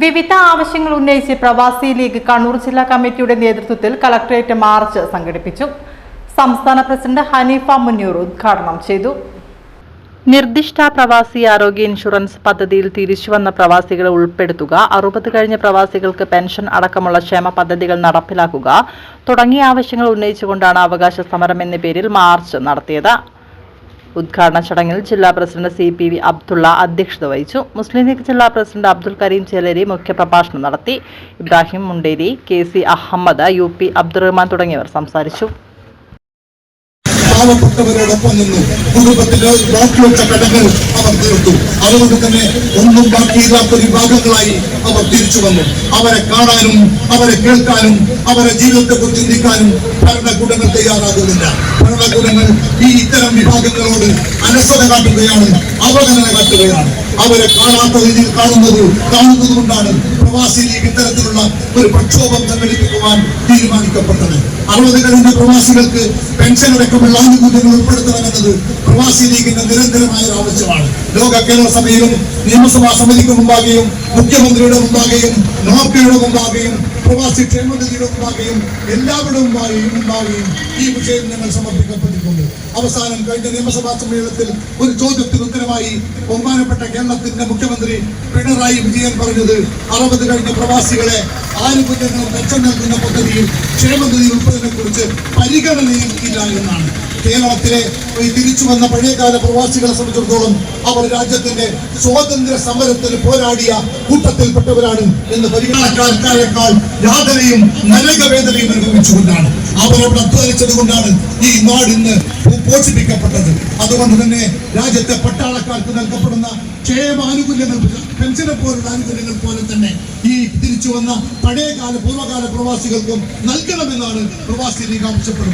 വിവിധ ആവശ്യങ്ങൾ ഉന്നയിച്ച് പ്രവാസി ലീഗ് കണ്ണൂർ ജില്ലാ കമ്മിറ്റിയുടെ നേതൃത്വത്തിൽ കളക്ടറേറ്റ് മാർച്ച് സംഘടിപ്പിച്ചു. സംസ്ഥാന പ്രസിഡന്റ് ഹനീഫ മുന്നൂർ ഉദ്ഘാടനം ചെയ്തു. നിർദ്ദിഷ്ട പ്രവാസി ആരോഗ്യ ഇൻഷുറൻസ് പദ്ധതിയിൽ തിരിച്ചുവന്ന പ്രവാസികളെ ഉൾപ്പെടുത്തുക അറുപത് കഴിഞ്ഞ പ്രവാസികൾക്ക് പെൻഷൻ അടക്കമുള്ള ക്ഷേമ പദ്ധതികൾ നടപ്പിലാക്കുക തുടങ്ങിയ ആവശ്യങ്ങൾ ഉന്നയിച്ചുകൊണ്ടാണ് അവകാശ സമരം എന്ന പേരിൽ മാർച്ച് നടത്തിയത്. ഉദ്ഘാടന ചടങ്ങിൽ ജില്ലാ president C P V Abdulla അധ്യക്ഷത വഹിച്ചു. മുസ്ലിം ലീഗ് ജില്ലാ പ്രസിഡന്റ് അബ്ദുൽ കരീം ചേലേരി മുഖ്യപ്രഭാഷണം നടത്തി. Ibrahim Munderi K C Ahmed U P Abdurahman തുടങ്ങിയവർ സംസാരിച്ചു. പാവപ്പെട്ടവരോടൊപ്പം നിന്നു കുടുംബത്തിലെ കടങ്ങൾ അവർ തീർത്തു. അതുകൊണ്ട് തന്നെ ഒന്നും ബാക്കിയില്ലാത്ത വിഭാഗങ്ങളായി അവർ തിരിച്ചു വന്നു. അവരെ കാണാനും അവരെ കേൾക്കാനും അവരെ ജീവിതത്തെ കുറിച്ച് ചിന്തിക്കാനും ഭരണകൂടങ്ങൾ തയ്യാറാകുന്നില്ല ഈ ഇത്തരം വിഭാഗങ്ങളോട് അലസത കാട്ടുകയാണ് അവഗണന കാട്ടുകയാണ്. അവരെ കാണാത്ത രീതിയിൽ കാണുന്നത് കാണുന്നത് കൊണ്ടാണ് പ്രവാസി ലീഗ് ഇത്തരത്തിലുള്ള ഒരു പ്രക്ഷോഭം സംഘടിപ്പിക്കുവാൻ തീരുമാനിക്കപ്പെട്ടത്. അറുപത് കഴിഞ്ഞ പ്രവാസികൾക്ക് പെൻഷൻ അടക്കമുള്ള ആനുകൂല്യങ്ങൾ ഉൾപ്പെടുത്തണമെന്നത് പ്രവാസി ലീഗിന്റെ നിരന്തരമായ ഒരു ആവശ്യമാണ്. ലോക കേരള സഭയിലും നിയമസഭാ സമിതിക്ക് മുമ്പാകെയും മുഖ്യമന്ത്രിയുടെ മുമ്പാകെയും നോക്കയുടെ മുമ്പാകെയും പ്രവാസി ക്ഷേമനിധിയുടെ എല്ലാവരുമായി ഉണ്ടാവുകയും ഈ വിഷയം ഞങ്ങൾ സമർപ്പിക്കപ്പെട്ടിട്ടുണ്ട്. അവസാനം കഴിഞ്ഞ നിയമസഭാ സമ്മേളനത്തിൽ ഒരു ചോദ്യത്തിന് ഉത്തരമായി ബഹുമാനപ്പെട്ട കേരളത്തിന്റെ മുഖ്യമന്ത്രി പിണറായി വിജയൻ പറഞ്ഞത് അറുപത് കഴിഞ്ഞ പ്രവാസികളെ ആനുകൂല്യങ്ങളും പെൻഷൻ നൽകുന്ന പദ്ധതിയിൽ ക്ഷേമനിധി ഉൾപ്പെടുന്നതിനെ കുറിച്ച് പരിഗണനയും ഇല്ല എന്നാണ്. കേരളത്തിലെ തിരിച്ചു വന്ന പഴയകാല പ്രവാസികളെ സംബന്ധിച്ചിടത്തോളം അവർ രാജ്യത്തിന്റെ സ്വാതന്ത്ര്യ സമരത്തിന് പോരാടിയ കൂട്ടത്തിൽപ്പെട്ടവരാണ് എന്ന് പരിഗണനക്കാർക്കായേക്കാൾ യാതനയും നരകവേദനയും അനുഭവിച്ചുകൊണ്ടാണ്. അവരോട് അധ്വാനിച്ചത് കൊണ്ടാണ് ഈ നാട് ഇന്ന് പോഷിപ്പിക്കപ്പെട്ടത്. അതുകൊണ്ട് തന്നെ രാജ്യത്തെ പട്ടാളക്കാർക്ക് നൽകപ്പെടുന്ന ക്ഷേമ ആനുകൂല്യങ്ങൾ പെൻഷനെ പോലുള്ള ആനുകൂല്യങ്ങൾ പോലെ തന്നെ ഈ തിരിച്ചു വന്ന പഴയകാല പൂർവകാല പ്രവാസികൾക്കും നൽകണമെന്നാണ് പ്രവാസി ലീഗ് ആവശ്യപ്പെടുന്നത്.